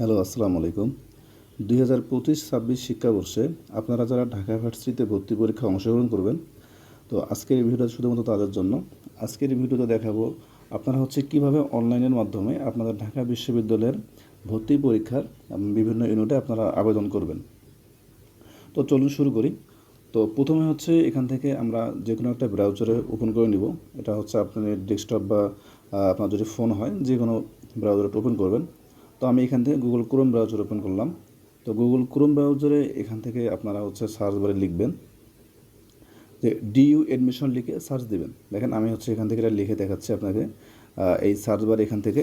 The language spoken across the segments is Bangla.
হ্যালো, আসসালামু আলাইকুম। দুই হাজার পঁচিশ, ছাব্বিশ শিক্ষাবর্ষে আপনারা যারা ঢাকা ইউনিভার্সিটিতে ভর্তি পরীক্ষা অংশগ্রহণ করবেন, তো আজকের ভিডিওটা শুধুমাত্র তাদের জন্য। আজকের ভিডিওতে দেখাবো আপনারা হচ্ছে কীভাবে অনলাইনের মাধ্যমে আপনাদের ঢাকা বিশ্ববিদ্যালয়ের ভর্তি পরীক্ষার বিভিন্ন ইউনিটে আপনারা আবেদন করবেন। তো চলুন শুরু করি। তো প্রথমে হচ্ছে এখান থেকে আমরা যে কোনো একটা ব্রাউজারে ওপেন করে নিব। এটা হচ্ছে আপনার ডেস্কটপ বা আপনার যদি ফোন হয় যে কোনো ব্রাউজারে ওপেন করবেন। তো আমি এখান থেকে গুগল ক্রোম ব্রাউজার ওপেন করলাম। তো গুগল ক্রোম ব্রাউজারে এখান থেকে আপনারা হচ্ছে সার্চ বারে লিখবেন। যে ডিইউ এডমিশন লিখে সার্চ দিবেন। দেখেন আমি হচ্ছে এখান থেকে এটা লিখে দেখাচ্ছি আপনাকে। এই সার্চ বার এখান থেকে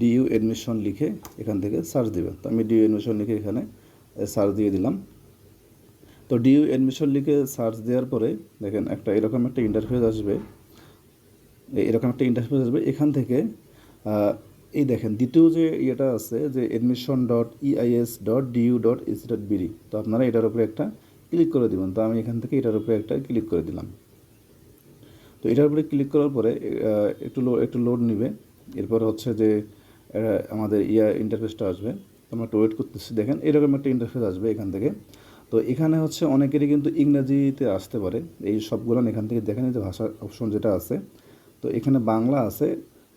ডিইউ এডমিশন লিখে এখান থেকে সার্চ দিবেন। তো আমি ডিইউ এডমিশন লিখে এখানে সার্চ দিয়ে দিলাম। তো ডিইউ এডমিশন লিখে সার্চ দেওয়ার পরে দেখেন একটা এরকম একটা ইন্টারফেস আসবে। এরকম একটা ইন্টারফেস আসবে। এখান থেকে এই দেখেন, দ্বিতীয় যে ইয়েটা আছে যে admission dot EIS dot DU dot AC dot BD তো আপনারা এটার উপরে একটা ক্লিক করে দিবেন। তো আমি এখান থেকে এটার উপরে একটা ক্লিক করে দিলাম। তো এটার উপরে ক্লিক করার পরে একটু লো একটু লোড নিবে। এরপর হচ্ছে যে আমাদের ইয়া ইন্টারফেসটা আসবে। আমরা একটু ওয়েট করতেছি। দেখেন, এরকম একটা ইন্টারফেস আসবে এখান থেকে। তো এখানে হচ্ছে অনেকেরই কিন্তু ইংরাজিতে আসতে পারে। এই সবগুলো এখান থেকে দেখেন যে ভাষা অপশন যেটা আছে। তো এখানে বাংলা আছে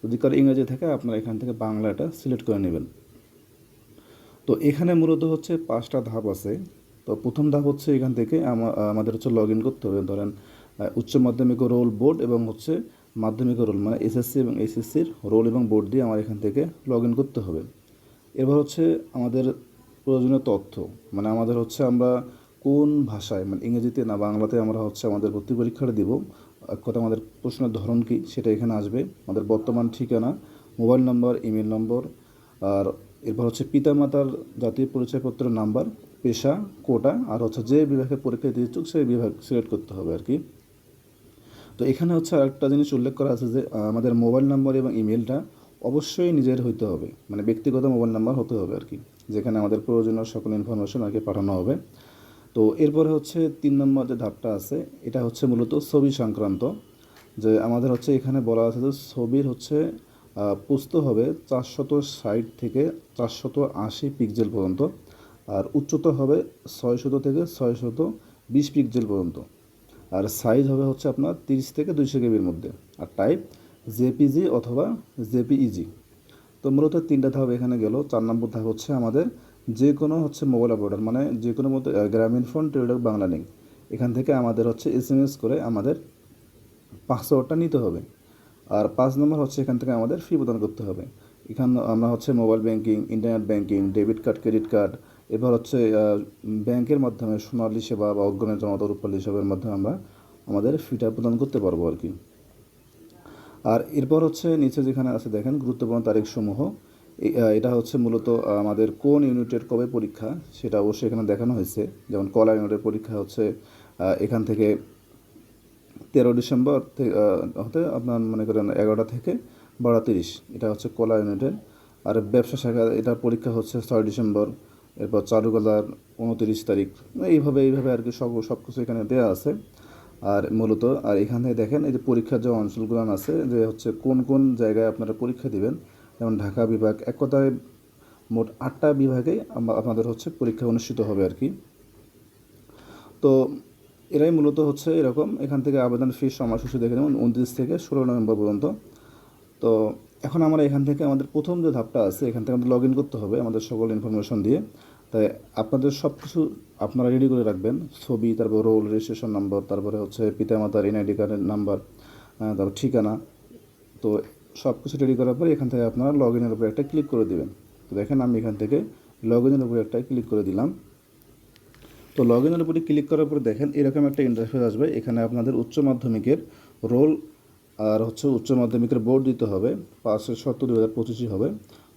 যদি কারও ইংরেজি থাকে, আপনারা এখান থেকে বাংলাটা সিলেক্ট করে নেবেন। তো এখানে মূলত হচ্ছে পাঁচটা ধাপ আছে। তো প্রথম ধাপ হচ্ছে এখান থেকে আমাদের হচ্ছে লগ ইন করতে হবে। ধরেন উচ্চ মাধ্যমিক রোল বোর্ড এবং হচ্ছে মাধ্যমিক রোল মানে এসএসসি এবং এসএসসির রোল এবং বোর্ড দিয়ে আমার এখান থেকে লগ ইন করতে হবে। এবার হচ্ছে আমাদের প্রয়োজনীয় তথ্য মানে আমাদের হচ্ছে আমরা কোন ভাষায় মানে ইংরেজিতে না বাংলাতে আমরা হচ্ছে আমাদের ভর্তি পরীক্ষাটা দিব। এক কথা আমাদের প্রশ্নের ধরন কী সেটা এখানে আসবে। আমাদের বর্তমান ঠিকানা, মোবাইল নম্বর, ইমেল নম্বর, আর এরপর হচ্ছে পিতামাতার জাতীয় পরিচয়পত্রের নাম্বার, পেশা, কোটা, আর হচ্ছে যে বিভাগে পরীক্ষা দিতে ইচ্ছুক সেই বিভাগ সিলেক্ট করতে হবে আর কি। তো এখানে হচ্ছে আরেকটা জিনিস উল্লেখ করা আছে যে আমাদের মোবাইল নম্বর এবং ইমেলটা অবশ্যই নিজের হইতে হবে। মানে ব্যক্তিগত মোবাইল নাম্বার হতে হবে আর কি, যেখানে আমাদের প্রয়োজনীয় সকল ইনফরমেশন আর কি পাঠানো হবে। তো এরপরে হচ্ছে তিন নম্বর যে ধাপটা আছে, এটা হচ্ছে মূলত ছবি সংক্রান্ত। যে আমাদের হচ্ছে এখানে বলা আছে যে ছবির হচ্ছে পুস্ত হবে চারশত ষাট থেকে চারশত আশি পিক্সেল পর্যন্ত, আর উচ্চতা হবে ছয়শত থেকে ছয়শত বিশ পিক্সেল পর্যন্ত। আর সাইজ হবে হচ্ছে আপনার তিরিশ থেকে দুইশো কেবির মধ্যে। আর টাইপ জেপিজি অথবা জেপিইজি। তো মূলত তিনটা ধাপ এখানে গেল। চার নম্বর ধাপ হচ্ছে আমাদের যে কোনো হচ্ছে মোবাইল অপারেটর মানে যে কোনো মতো গ্রামীণ ফোন টেলিটক বাংলা লিঙ্ক এখান থেকে আমাদের হচ্ছে এস এম এস করে আমাদের পাসওয়ার্ডটা নিতে হবে। আর পাঁচ নম্বর হচ্ছে এখান থেকে আমাদের ফি প্রদান করতে হবে। এখান আমরা হচ্ছে mobile banking internet banking debit card credit card এবার হচ্ছে ব্যাংকের মাধ্যমে সোনালী সেবা বা অগ্রণী জমাত রূপালী সেবার মাধ্যমে আমরা আমাদের ফিটা প্রদান করতে পারব আর কি। আর এরপর হচ্ছে নিচে যেখানে আছে দেখেন, গুরুত্বপূর্ণ তারিখসমূহ। এটা হচ্ছে মূলত আমাদের কোন ইউনিটের কবে পরীক্ষা, সেটা অবশ্যই এখানে দেখানো হয়েছে। যেমন কলা ইউনিটের পরীক্ষা হচ্ছে এখান থেকে তেরো ডিসেম্বর হতে আপনার মনে করেন এগারোটা থেকে বারোটা তিরিশ, এটা হচ্ছে কলা ইউনিটের। আর ব্যবসা শাখা, এটার পরীক্ষা হচ্ছে ছয় ডিসেম্বর, এরপর চারুকলার উনতিরিশ তারিখ, এইভাবে এইভাবে আর কি সব সব কিছু এখানে দেওয়া আছে। আর মূলত, আর এখানে দেখেন এই যে পরীক্ষার যে অঞ্চলগুলো আছে, যে হচ্ছে কোন কোন জায়গায় আপনারা পরীক্ষা দিবেন যেমন ঢাকা বিভাগ, এক কথায় মোট আটটা বিভাগে আম- আপনাদের হচ্ছে পরীক্ষা অনুষ্ঠিত হবে আর কি। তো এরাই মূলত হচ্ছে এরকম, এখান থেকে আবেদন ফিস সময়সূচি দেখে নেবেন, উনত্রিশ থেকে ষোলো নভেম্বর পর্যন্ত। তো এখন আমরা এখান থেকে আমাদের প্রথম যে ধাপটা আছে, এখান থেকে আমাদের লগ ইন করতে হবে, আমাদের সকল ইনফরমেশন দিয়ে। তাই আপনাদের সব কিছু আপনারা রেডি করে রাখবেন, ছবি, তারপর রোল রেজিস্ট্রেশন নাম্বার তারপরে হচ্ছে পিতামাতার, এনআইডি কার্ডের নাম্বার তারপর ঠিকানা। তো সব কিছু রেডি করার পরে এখান থেকে আপনারা লগ ইনের উপরে একটা ক্লিক করে দিবেন। তো দেখেন আমি এখান থেকে লগ ইনের উপরে একটা ক্লিক করে দিলাম। তো লগ ইনের উপরে ক্লিক করার পরে দেখেন এরকম একটা ইন্টারফেস আসবে। এখানে আপনাদের উচ্চ মাধ্যমিকের রোল আর হচ্ছে উচ্চ মাধ্যমিকের বোর্ড দিতে হবে। পাঁচশো সত্তর দু হাজার পঁচিশই হবে।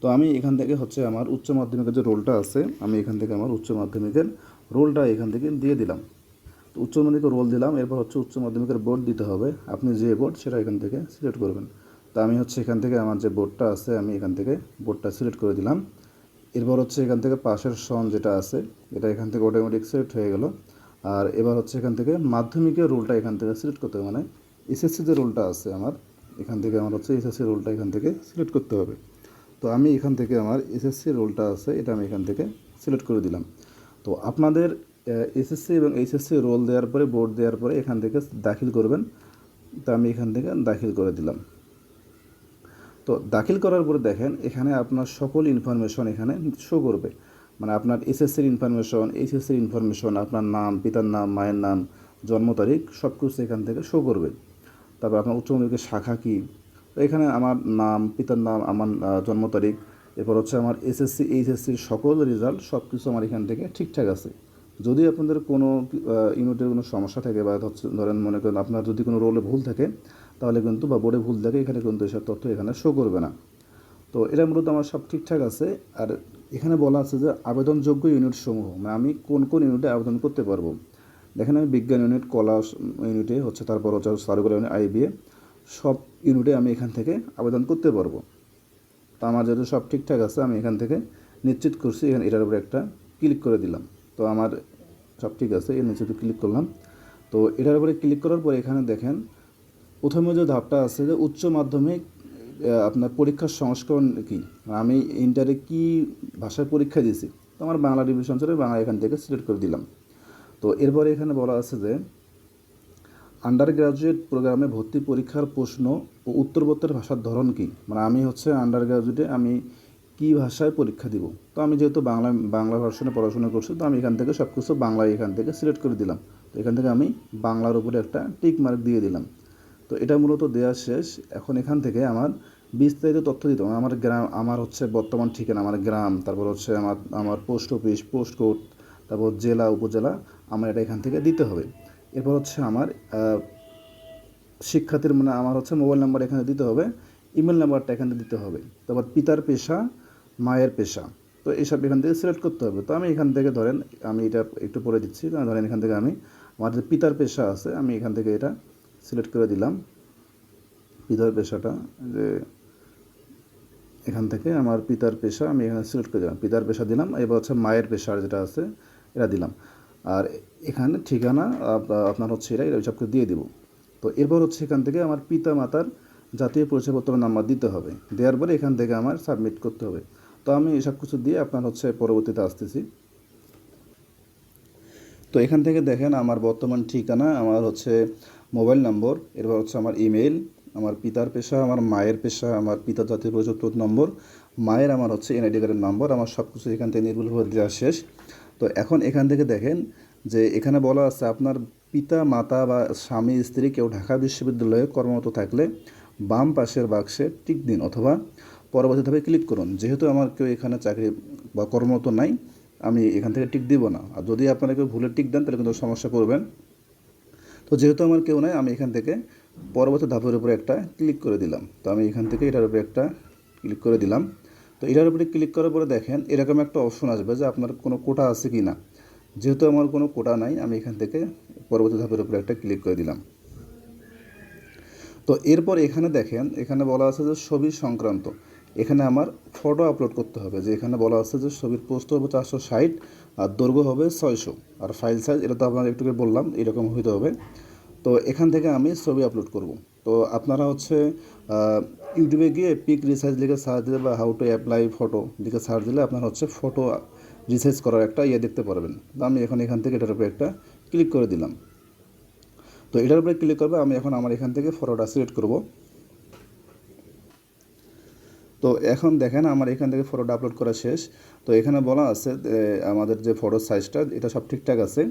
তো আমি এখান থেকে হচ্ছে আমার উচ্চ মাধ্যমিকের যে রোলটা আছে, আমি এখান থেকে আমার উচ্চ মাধ্যমিকের রোলটা এখান থেকে দিয়ে দিলাম। তো উচ্চ মাধ্যমিকের রোল দিলাম। এরপর হচ্ছে উচ্চ মাধ্যমিকের বোর্ড দিতে হবে। আপনি যে বোর্ড সেটা এখান থেকে সিলেক্ট করবেন। তা আমি হচ্ছে এখান থেকে আমার যে বোর্ডটা আছে আমি এখান থেকে বোর্ডটা সিলেক্ট করে দিলাম এরপর হচ্ছে এখান থেকে পাশের সন যেটা আছে এটা এখান থেকে অটোমেটিক সিলেক্ট হয়ে গেল আর এবার হচ্ছে এখান থেকে মাধ্যমিকের রোলটা এখান থেকে সিলেক্ট করতে হবে মানে এসএসসি যে রোলটা আছে আমার এখান থেকে আমার হচ্ছে এসএসসি রোলটা এখান থেকে সিলেক্ট করতে হবে তো আমি এখান থেকে আমার এসএসসি রোলটা আছে এটা আমি এখান থেকে সিলেক্ট করে দিলাম তো আপনাদের এসএসসি এবং এইচএসসি রোল দেওয়ার পরে বোর্ড দেওয়ার পরে এখান থেকে দাখিল করবেন তো আমি এখান থেকে দাখিল করে দিলাম তো দাখিল করার পরে দেখেন, এখানে আপনার সকল ইনফরমেশন এখানে শো করবে। মানে আপনার এসএসসির ইনফরমেশন এইচএসসির ইনফরমেশন আপনার নাম, পিতার নাম, মায়ের নাম, জন্ম তারিখ সব কিছু এখান থেকে শো করবে। তারপর আপনার উচ্চ মাধ্যমিকের শাখা কী? তো এখানে আমার নাম, পিতার নাম, আমার জন্ম তারিখ, এরপর হচ্ছে আমার এসএসসি এইচএসসির সকল রেজাল্ট সব কিছু আমার এখান থেকে ঠিকঠাক আছে। যদি আপনাদের কোনো ইউনিটের কোনো সমস্যা থাকে বা হচ্ছে ধরেন মনে করেন আপনার যদি কোনো রোলে ভুল থাকে তাহলে কিন্তু বা বোর্ডে ভুল থাকে এখানে কিন্তু এসব তথ্য এখানে শো করবে না। তো এটা মূলত আমার সব ঠিকঠাক আছে। আর এখানে বলা আছে যে আবেদনযোগ্য ইউনিট সমূহ মানে আমি কোন কোন ইউনিটে আবেদন করতে পারব। দেখেন আমি বিজ্ঞান ইউনিট, কলা ইউনিটে হচ্ছে, তারপর হচ্ছে সার্কুলার ইউনিট, আইবিএ, সব ইউনিটে আমি এখান থেকে আবেদন করতে পারব। তো আমার যেহেতু সব ঠিকঠাক আছে, আমি এখান থেকে নিশ্চিত করছি, এখানে এটার উপরে একটা ক্লিক করে দিলাম। তো আমার সব ঠিক আছে, এর নিচে ক্লিক করলাম। তো এটার উপরে ক্লিক করার পরে এখানে দেখেন প্রথমে যে ধাপটা আছে যে উচ্চ মাধ্যমিক আপনার পরীক্ষার সংস্করণ কি? আমি ইন্টারে কি ভাষায় পরীক্ষা দিয়েছি? তো আমার বাংলা ডিভিশন ছিল বাংলা এখান থেকে সিলেক্ট করে দিলাম। তো এরপরে এখানে বলা আছে যে আন্ডার গ্রাজুয়েট প্রোগ্রামে ভর্তি পরীক্ষার প্রশ্ন ও উত্তরপত্রের ভাষার ধরন কী? মানে আমি হচ্ছে আন্ডার গ্রাজুয়েটে আমি কী ভাষায় পরীক্ষা দিব? তো আমি যেহেতু বাংলা বাংলা ভার্সনে পড়াশোনা করছি, তো আমি এখান থেকে সব কিছু বাংলায় এখান থেকে সিলেক্ট করে দিলাম। তো এখান থেকে আমি বাংলার উপরে একটা টিক মার্ক দিয়ে দিলাম। তো এটা মূলত দেওয়া শেষ। এখন এখান থেকে আমার বিস্তারিত তথ্য দিতে হবে। আমার গ্রাম, আমার হচ্ছে বর্তমান ঠিকানা, আমার গ্রাম, তারপর হচ্ছে আমার আমার পোস্ট অফিস পোস্ট কোড তারপর জেলা, উপজেলা, আমার এটা এখান থেকে দিতে হবে। এরপর হচ্ছে আমার শিক্ষার্থীর মানে আমার হচ্ছে মোবাইল নাম্বার এখানে দিতে হবে ইমেল নাম্বারটা এখানে দিতে হবে। তারপর পিতার পেশা, মায়ের পেশা। তো এইসব এখান থেকে সিলেক্ট করতে হবে। তো আমি এখান থেকে ধরেন, আমি এটা একটু পরে দিচ্ছি। ধরেন এখান থেকে আমি, আমার যে পিতার পেশা আছে, আমি এখান থেকে এটা সিলেক্ট করে দিলাম। পিতার পেশাটা যে এখান থেকে আমার পিতার পেশা আমি এখানে সিলেক্ট করে দিলাম। পিতার পেশা দিলাম, এবার হচ্ছে মায়ের পেশার যেটা আছে, এটা দিলাম। আর এখানে ঠিকানা আপনার হচ্ছে এটা এটা সবকে দিয়ে দিব। তো এরপর হচ্ছে এখান থেকে আমার পিতা মাতার জাতীয় পরিচয়পত্র নাম্বার দিতে হবে। দেওয়ার পরে এখান থেকে আমার সাবমিট করতে হবে। তো আমি এসব কিছু দিয়ে আপনার হচ্ছে পরবর্তীতে আসতেছি। তো এখান থেকে দেখেন আমার বর্তমান ঠিকানা, আমার হচ্ছে মোবাইল নম্বর, এরপর হচ্ছে আমার ইমেল আমার পিতার পেশা, আমার মায়ের পেশা, আমার পিতার জাতীয় পরিচয় নম্বর, মায়ের আমার হচ্ছে এনআইডি কার্ডের নম্বর, আমার সব কিছু এখান থেকে নির্ভুলভাবে দেওয়া শেষ। তো এখন এখান থেকে দেখেন যে এখানে বলা আছে আপনার পিতা, মাতা বা স্বামী, স্ত্রী কেউ ঢাকা বিশ্ববিদ্যালয়ে কর্মরত থাকলে বাম পাশের বাক্সে টিক দিন অথবা পরবর্তী ধাপে ক্লিক করুন। যেহেতু আমার কেউ এখানে চাকরি বা কর্মরত নাই, আমি এখান থেকে টিক দিব না। আর যদি আপনারা কেউ ভুলে টিক দেন, তাহলে কিন্তু সমস্যা করবেন। তো যেহেতু আমার কেউ নাই, আমি এখান থেকে পরবর্তী ধাপের উপরে একটা ক্লিক করে দিলাম। তো আমি এখান থেকে এটার উপরে একটা ক্লিক করে দিলাম। তো এটার উপরে ক্লিক করার পরে দেখেন, এরকম একটা অপশন আসবে যে আপনার কোনো কোটা আছে কি না। যেহেতু আমার কোনো কোটা নাই, আমি এখান থেকে পরবর্তী ধাপের উপরে একটা ক্লিক করে দিলাম। তো এরপর এখানে দেখেন, এখানে বলা আছে যে ছবি সংক্রান্ত। এখানে আমার ফটো আপলোড করতে হবে, যে এখানে বলা আছে যে ছবির পোস্ট হবে চারশো ষাট আর দৈর্ঘ্য হবে ছয়শো। আর ফাইল সাইজ এটা তো আপনাকে একটু বললাম, এরকম হইতে হবে। তো এখান থেকে আমি ছবি আপলোড করব। তো আপনারা হচ্ছে ইউটিউবে গিয়ে পিক রিসার্চ লিখে সার্চ দিলে বা হাউ টু অ্যাপ্লাই ফটো লিখে সার্চ দিলে আপনারা হচ্ছে ফটো রিসার্চ করার একটা ইয়ে দেখতে পারবেন। তো আমি এখন এখান থেকে এটার উপরে একটা ক্লিক করে দিলাম। তো এটার উপরে ক্লিক করবে, আমি এখন আমার এখান থেকে ফটোটা সিলেক্ট করব। তো এখন দেখেন আমার এখান থেকে ফটোটা আপলোড করা শেষ। তো এখানে বলা আছে আমাদের যে ফটোর সাইজটা এটা সব ঠিকঠাক আছে।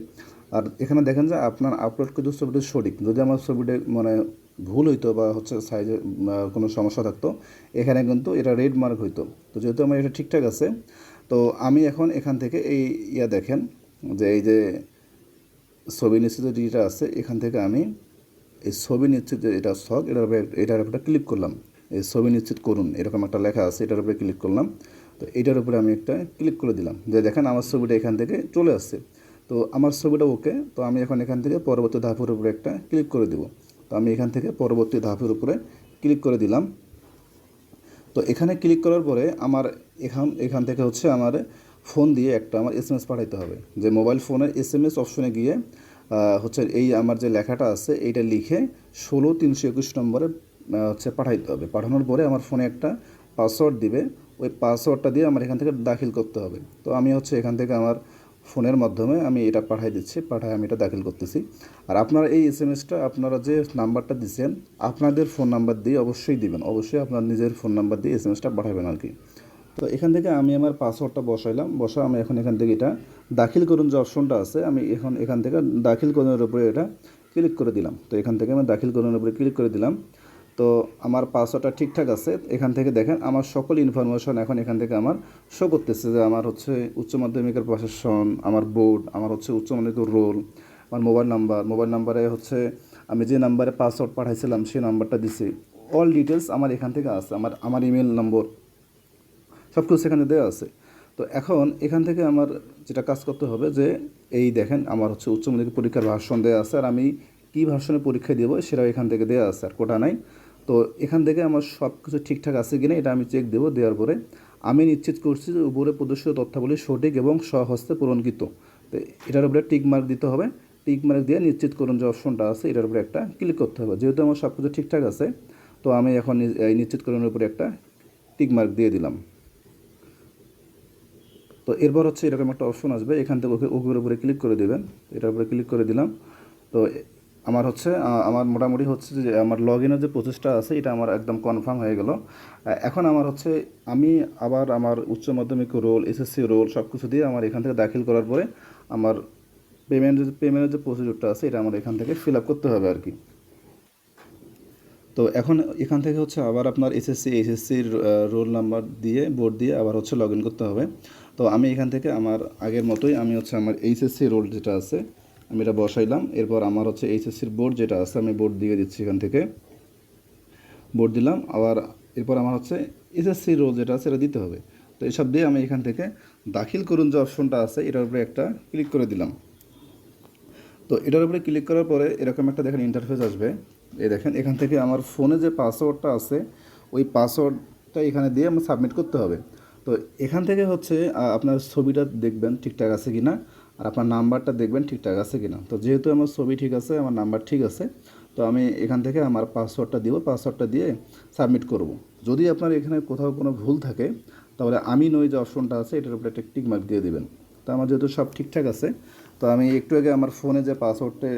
আর এখানে দেখেন যে আপনার আপলোড কিন্তু ছবিটা সঠিক। যদি আমার ছবিটা মানে ভুল হইতো বা হচ্ছে সাইজে কোনো সমস্যা থাকতো, এখানে কিন্তু এটা রেড মার্ক হইতো। তো যেহেতু আমার এটা ঠিকঠাক আছে, তো আমি এখন এখান থেকে এই ইয়া দেখেন যে এই যে ছবি নিশ্চিত যেটা আছে, এখান থেকে আমি এই ছবি নিশ্চিত যে এটা শখ এটার এটার উপরে ক্লিক করলাম। ছবি নিশ্চিত করুন, এরকম একটা লেখা আছে, এটার উপরে ক্লিক করলাম। তো এটার উপরে আমি একটা ক্লিক করে দিলাম। যে দেখেন আমার ছবিটা এখান থেকে চলে আসছে। তো আমার ছবিটা ওকে তো আমি এখন এখান থেকে পরবর্তী ধাপের উপরে একটা ক্লিক করে দেব। তো আমি এখান থেকে পরবর্তী ধাপের উপরে ক্লিক করে দিলাম। তো এখানে ক্লিক করার পরে আমার এখান এখান থেকে হচ্ছে আমার ফোন দিয়ে একটা আমার এস এম এস পাঠাইতে হবে। যে মোবাইল ফোনের এস এম এস অপশনে গিয়ে হচ্ছে এই আমার যে লেখাটা আছে, এইটা লিখে ষোলো তিনশো একুশ নম্বরে হচ্ছে পাঠাইতে হবে। পাঠানোর পরে আমার ফোনে একটা পাসওয়ার্ড দিবে। ওই পাসওয়ার্ডটা দিয়ে আমার এখান থেকে দাখিল করতে হবে। তো আমি হচ্ছে এখান থেকে আমার ফোনের মাধ্যমে আমি এটা পাঠিয়ে দিচ্ছি, পাঠায় আমি এটা দাখিল করতেছি। আর আপনারা এই এস এম এসটা আপনারা যে নাম্বারটা দিচ্ছেন আপনাদের ফোন নাম্বার দিয়ে অবশ্যই দিবেন। অবশ্যই আপনার নিজের ফোন নাম্বার দিয়ে এস এম এসটা পাঠাবেন আর কি। তো এখান থেকে আমি আমার পাসওয়ার্ডটা বসাইলাম। বসা আমি এখন এখান থেকে এটা দাখিল করুন যে অপশনটা আছে, আমি এখন এখান থেকে দাখিল করুনের উপরে এটা ক্লিক করে দিলাম। তো এখান থেকে আমি দাখিল করুনের উপরে ক্লিক করে দিলাম। তো আমার পাসওয়ার্ডটা ঠিকঠাক আছে। এখান থেকে দেখেন, আমার সকল ইনফরমেশন এখন এখান থেকে আমার শো করতেছে যে আমার হচ্ছে উচ্চ মাধ্যমিকের প্রশাসন, আমার বোর্ড আমার হচ্ছে উচ্চ মাধ্যমিক রোল আমার মোবাইল নাম্বার মোবাইল নাম্বারে হচ্ছে আমি যে নাম্বারে পাসওয়ার্ড পাঠাইছিলাম, সেই নাম্বারটা দিছি। অল ডিটেলস আমার এখান থেকে আছে, আমার আমার ইমেল নম্বর সব কিছু সেখানে দেওয়া আছে। তো এখন এখান থেকে আমার যেটা কাজ করতে হবে যে, এই দেখেন আমার হচ্ছে উচ্চ মাধ্যমিক পরীক্ষার ভাষণ দেওয়া আছে, আর আমি কী ভাষণে পরীক্ষা দেবো সেটাও এখান থেকে দেওয়া আছে, আর কোটা নাই। তো এখান থেকে আমার সব কিছু ঠিকঠাক আছে কিনা এটা আমি চেক দেবো, দেওয়ার পরে আমি নিশ্চিত করছি যে উপরে প্রদর্শিত তথ্যাবলী সঠিক এবং স্বহস্তে পূরণকৃত। তো এটার উপরে টিক মার্ক দিতে হবে। টিক মার্ক দিয়ে নিশ্চিত করুন যে অপশনটা আছে, এটার উপরে একটা ক্লিক করতে হবে। যেহেতু আমার সব কিছু ঠিকঠাক আছে, তো আমি এখন এই নিশ্চিত করণের উপরে একটা টিক মার্ক দিয়ে দিলাম। তো এরপর হচ্ছে এরকম একটা অপশন আসবে। এখান থেকে ওকে ওকের উপরে ক্লিক করে দেবেন। এটার উপরে ক্লিক করে দিলাম। তো আমার হচ্ছে আমার মোটামুটি হচ্ছে যে, আমার লগ ইনের যে প্রসেসটা আছে, এটা আমার একদম কনফার্ম হয়ে গেল। এখন আমার হচ্ছে, আমি আবার আমার উচ্চ মাধ্যমিক রোল এসএসসি রোল সব কিছু দিয়ে আমার এখান থেকে দাখিল করার পরে আমার পেমেন্ট পেমেন্টের যে প্রসিডিউরটা আছে, এটা আমার এখান থেকে ফিল আপ করতে হবে আর কি। তো এখন এখান থেকে হচ্ছে আবার আপনার এসএসসি এইচএসসির রোল নাম্বার দিয়ে বোর্ড দিয়ে আবার হচ্ছে লগ ইন করতে হবে। তো আমি এখান থেকে আমার আগের মতোই আমি হচ্ছে আমার এইচএসসি রোল যেটা আছে আমি এটা বসাইলাম। এরপর আমার হচ্ছে এইচএসসির বোর্ড যেটা আছে, আমি বোর্ড দিয়ে দিচ্ছি এখান থেকে। বোর্ড দিলাম, আবার এরপর আমার হচ্ছে এসএসসি রোল যেটা আছে, এটা দিতে হবে। তো এসব দিয়ে আমি এখান থেকে দাখিল করুন যে অপশনটা আছে, এটার উপরে একটা ক্লিক করে দিলাম। তো এটার উপরে ক্লিক করার পরে এরকম একটা দেখেন ইন্টারফেস আসবে। এই দেখেন, এখান থেকে আমার ফোনে যে পাসওয়ার্ডটা আছে, ওই পাসওয়ার্ডটা এখানে দিয়ে আমার সাবমিট করতে হবে। তো এখান থেকে হচ্ছে আপনার ছবিটা দেখবেন ঠিকঠাক আছে কি না আর আপনার নাম্বারটা দেখবেন ঠিকঠাক আছে কি না তো যেহেতু আমার ছবি ঠিক আছে, আমার নাম্বার ঠিক আছে, তো আমি এখান থেকে আমার পাসওয়ার্ডটা দিব পাসওয়ার্ডটা দিয়ে সাবমিট করব। যদি আপনার এখানে কোথাও কোনো ভুল থাকে, তাহলে আমি নই যে অপশনটা আছে, এটার উপরে একটা টিক মার্ক দিয়ে দেবেন। তো আমার যেহেতু সব ঠিকঠাক আছে, তো আমি একটু আগে আমার ফোনে যে পাসওয়ার্ডটা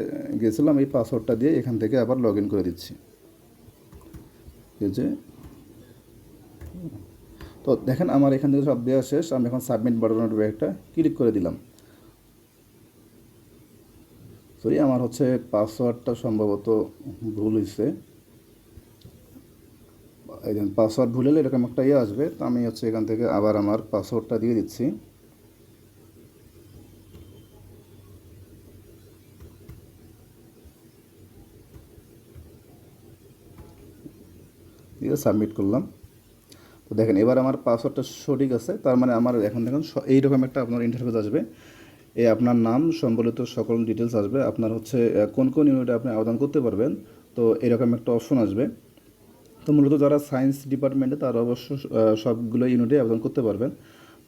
গেছিলাম, এই পাসওয়ার্ডটা দিয়ে এখান থেকে আবার লগ ইন করে দিচ্ছি। যে, তো দেখেন আমার এখান থেকে সব দেওয়া শেষ, আমি এখন সাবমিট বাটনের একটা ক্লিক করে দিলাম। সরি আমার হচ্ছে পাসওয়ার্ডটা সম্ভবত ভুল হয়েছে যে পাসওয়ার্ড ভুল হলে এরকম একটা ইয়ে আসবে, তো আমি হচ্ছে এখান থেকে আবার আমার পাসওয়ার্ডটা দিয়ে দিচ্ছি। দিয়ে সাবমিট করলাম। তো দেখেন, এবার আমার পাসওয়ার্ডটা সঠিক আছে, তার মানে আমার এখন দেখুন এইরকম একটা আপনার ইন্টারফেস আসবে। এই আপনার নাম সম্বলিত সকল ডিটেলস আসবে। আপনার হচ্ছে কোন কোন ইউনিটে আপনি আবেদন করতে পারবেন, তো এরকম একটা অপশন আসবে। তো মূলত যারা সায়েন্স ডিপার্টমেন্টে তারা অবশ্য সবগুলো ইউনিটে আবেদন করতে পারবেন।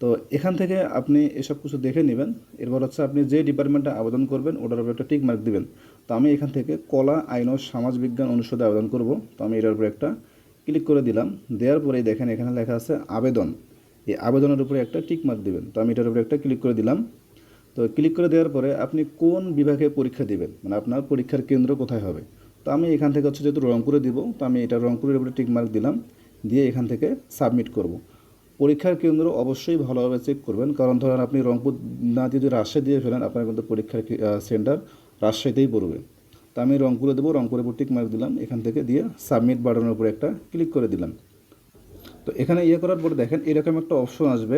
তো এখান থেকে আপনি এসব কিছু দেখে নেবেন। এরপর হচ্ছে আপনি যে ডিপার্টমেন্টে আবেদন করবেন, ওটার উপরে একটা টিক মার্ক দিবেন। তো আমি এখান থেকে কলা, আইন ও সমাজ বিজ্ঞান অনুষদে আবেদন করব। তো আমি এটার উপরে একটা ক্লিক করে দিলাম। দেওয়ার পরেই দেখেন এখানে লেখা আছে আবেদন। এই আবেদনের উপরে একটা টিক মার্ক দিবেন। তো আমি এটার উপরে একটা ক্লিক করে দিলাম। তো ক্লিক করে দেওয়ার পরে আপনি কোন বিভাগে পরীক্ষা দেবেন? মানে আপনার পরীক্ষার কেন্দ্র কোথায় হবে? তো আমি এখান থেকে হচ্ছে যেহেতু রংপুরে দিব, তো আমি এটা রংপুরের উপরে টিক মার্ক দিলাম, দিয়ে এখান থেকে সাবমিট করব। পরীক্ষার কেন্দ্র অবশ্যই ভালোভাবে চেক করবেন, কারণ ধরেন আপনি রংপুর না দিয়ে যদি রাজশাহী দিয়ে ফেলেন আপনার কিন্তু পরীক্ষার সেন্টার রাজশাহীতেই পড়বে। তো আমি রংপুরে দেবো, রংপুরের উপর টিক মার্ক দিলাম, এখান থেকে দিয়ে সাবমিট বাটনের উপরে একটা ক্লিক করে দিলাম। তো এখানে ইয়ে করার পরে দেখেন, এরকম একটা অপশন আসবে।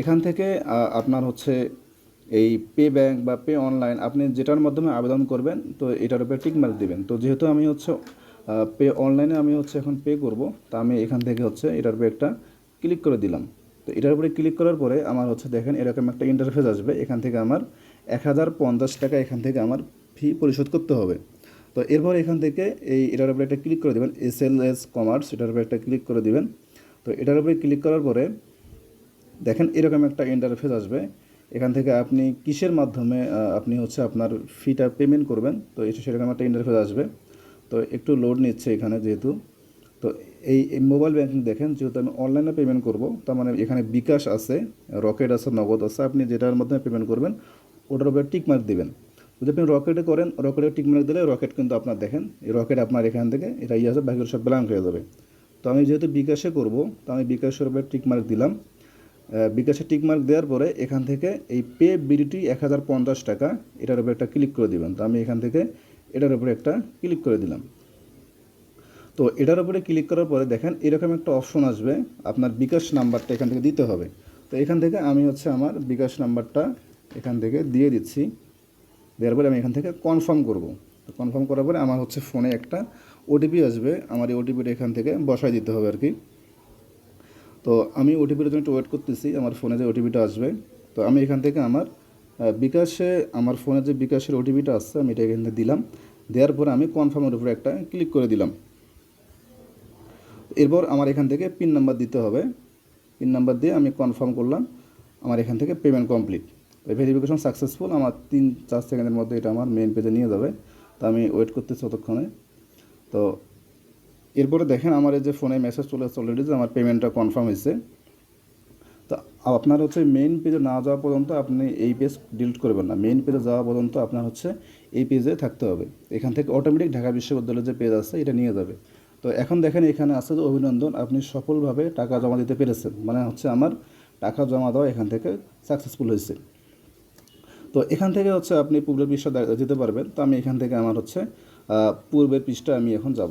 এখান থেকে আপনার হচ্ছে এই পে ব্যাংক বা পে অনলাইন আপনি যেটার মাধ্যমে আবেদন করবেন, তো এটার উপরে টিক মার্ক দিবেন। তো যেহেতু আমি হচ্ছে পে অনলাইনে আমি হচ্ছে এখন পে করব, তা আমি এখান থেকে হচ্ছে এটার উপরে একটা ক্লিক করে দিলাম। তো এটার উপরে ক্লিক করার পরে আমার হচ্ছে দেখেন এরকম একটা ইন্টারফেস আসবে, এখান থেকে আমার এক হাজার পঞ্চাশ টাকা এখান থেকে আমার ফি পরিশোধ করতে হবে। তো এরপর এখান থেকে এই এটার উপরে একটা ক্লিক করে দেবেন এস এল এস কমার্স এটার উপরে একটা ক্লিক করে দিবেন। তো এটার উপরে ক্লিক করার পরে দেখেন এরকম একটা ইন্টারফেস আসবে। এখান থেকে আপনি কিসের মাধ্যমে আপনি হচ্ছে আপনার ফিটা পেমেন্ট করবেন? তো এসে সেরকম একটা ইন্টারফেস আসবে। তো একটু লোড নিচ্ছে এখানে যেহেতু। তো এই মোবাইল ব্যাংকিং দেখেন, যেহেতু আমি অনলাইনে পেমেন্ট করব, তার মানে এখানে বিকাশ আছে রকেট আছে, নগদ আছে, আপনি যেটার মাধ্যমে পেমেন্ট করবেন, ওটার উপরে টিকমার্ক দেবেন। যদি আপনি রকেটে করেন রকেটে টিকমার্ক দিলে রকেট কিন্তু আপনার দেখেন, এই রকেট আপনার এখান থেকে, এটা ইয়ে আছে, বাকিগুলো সব ব্ল্যাঙ্ক হয়ে যাবে। তো আমি যেহেতু বিকাশে করব, তো আমি বিকাশের উপরে টিকমার্ক দিলাম। বিকাশে টিকমার্ক দেওয়ার পরে এখান থেকে এই পে বিডিটি এক হাজার পঞ্চাশ টাকা, এটার উপরে একটা ক্লিক করে দিবেন। তো আমি এখান থেকে এটার উপরে একটা ক্লিক করে দিলাম। তো এটার উপরে ক্লিক করার পরে দেখেন এরকম একটা অপশন আসবে, আপনার বিকাশ নাম্বারটা এখান থেকে দিতে হবে। তো এখান থেকে আমি হচ্ছে আমার বিকাশ নাম্বারটা এখান থেকে দিয়ে দিচ্ছি। দেওয়ার পরে আমি এখান থেকে কনফার্ম করব। তো কনফার্ম করার পরে আমার হচ্ছে ফোনে একটা ওটিপি আসবে, আমার এই ওটিপিটা এখান থেকে বসায় দিতে হবে আর কি। তো আমি ওটিপির জন্য একটু ওয়েট করতেছি, আমার ফোনে যে ওটিপিটা আসবে। তো আমি এখান থেকে আমার বিকাশে আমার ফোনে যে বিকাশের ওটিপিটা আসছে আমি এটা এখান থেকে দিলাম। দেওয়ার পরে আমি কনফার্মের উপরে একটা ক্লিক করে দিলাম। এরপর আমার এখান থেকে পিন নাম্বার দিতে হবে। পিন নাম্বার দিয়ে আমি কনফার্ম করলাম, আমার এখান থেকে পেমেন্ট কমপ্লিট ভেরিফিকেশন সাকসেসফুল আমার তিন, চার সেকেন্ডের মধ্যে এটা আমার মেন পেজে নিয়ে যাবে। তো আমি ওয়েট করতেছি ততক্ষণে তো এরপরে দেখেন আমার এই যে ফোনে মেসেজ চলে আসছে অলরেডি যে আমার পেমেন্টটা কনফার্ম হয়েছে। তো আপনার হচ্ছে মেইন পেজে না যাওয়া পর্যন্ত আপনি এই পেজ ডিলিট করবেন না। মেইন পেজে যাওয়া পর্যন্ত আপনার হচ্ছে এই পেজে থাকতে হবে। এখান থেকে অটোমেটিক ঢাকা বিশ্ববিদ্যালয়ের যে পেজ আছে, এটা নিয়ে যাবে। তো এখন দেখেন এখানে আছে যে অভিনন্দন, আপনি সফলভাবে টাকা জমা দিতে পেরেছেন। মানে হচ্ছে আমার টাকা জমা দেওয়া এখান থেকে সাকসেসফুল হয়েছে। তো এখান থেকে হচ্ছে আপনি পূর্বের পৃষ্ঠা দে- যেতে পারবেন। তো আমি এখান থেকে আমার হচ্ছে পূর্বের পৃষ্ঠা আমি এখন যাব।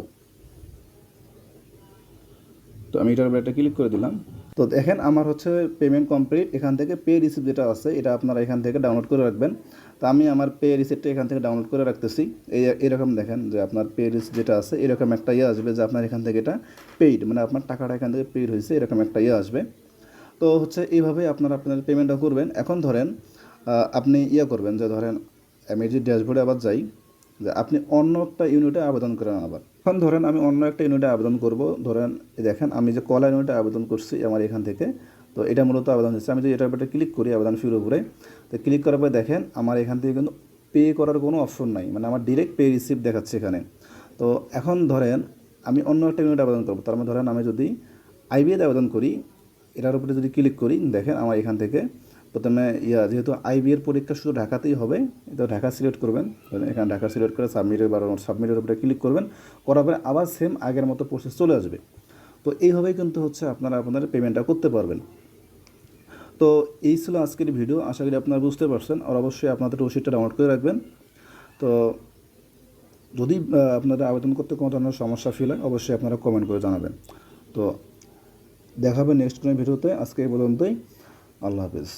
তো আমি এটার উপরে একটা ক্লিক করে দিলাম। তো দেখেন আমার হচ্ছে পেমেন্ট কমপ্লিট এখান থেকে পে রিসিপ্ট যেটা আছে, এটা আপনারা এখান থেকে ডাউনলোড করে রাখবেন। তো আমি আমার পে রিসিপ্টটা এখান থেকে ডাউনলোড করে রাখতেছি। এই এরকম দেখেন যে আপনার পে রিসিপ্ট যেটা আছে, এরকম একটা ইয়ে আসবে যে আপনার এখান থেকে এটা পেইড মানে আপনার টাকাটা এখান থেকে পেইড হয়েছে, এরকম একটা ইয়ে আসবে। তো হচ্ছে এইভাবে আপনারা আপনার পেমেন্টটা করবেন। এখন ধরেন আপনি ইয়ে করবেন যে ধরেন আমি যে ড্যাশবোর্ডে আবার যাই, যে আপনি অন্য একটা ইউনিটে আবেদন করেন আবার। এখন ধরেন আমি অন্য একটা ইউনিটে আবেদন করব। ধরেন দেখেন, আমি যে কলা ইউনিটে আবেদন করছি আমার এখান থেকে, তো এটা মূলত আবেদন হচ্ছে। আমি যদি এটার উপরে ক্লিক করি আবেদন ফির উপরে, তো ক্লিক করার পরে দেখেন, আমার এখান থেকে কিন্তু পে করার কোনো অপশন নাই মানে আমার ডিরেক্ট পে রিসিপ্ট দেখাচ্ছে এখানে। তো এখন ধরেন, আমি অন্য একটা ইউনিটে আবেদন করব। তার মানে ধরেন আমি যদি আইবিএতে আবেদন করি, এটার উপরে যদি ক্লিক করি, দেখেন আমার এখান থেকে প্রথমে ইয়া, যেহেতু আইবি এর পরীক্ষা শুধু ঢাকাতেই হবে তো ঢাকা সিলেক্ট করবেন এখানে ঢাকা সিলেক্ট করে সাবমিটের বা সাবমিটের উপরে ক্লিক করবেন, করার পরে আবার সেম আগের মতো প্রসেস চলে আসবে। তো এইভাবেই কিন্তু হচ্ছে আপনারা আপনাদের পেমেন্টটা করতে পারবেন। তো এই ছিল আজকের ভিডিও আশা করি আপনারা বুঝতে পারছেন, আর অবশ্যই আপনাদের রসিদটা ডাউনলোড করে রাখবেন। তো যদি আপনারা আবেদন করতে কোনো ধরনের সমস্যা ফিল হয়, অবশ্যই আপনারা কমেন্ট করে জানাবেন। তো দেখা হবে নেক্সট কোনো ভিডিওতে আজকে এই পর্যন্তই, আল্লাহ হাফিজ।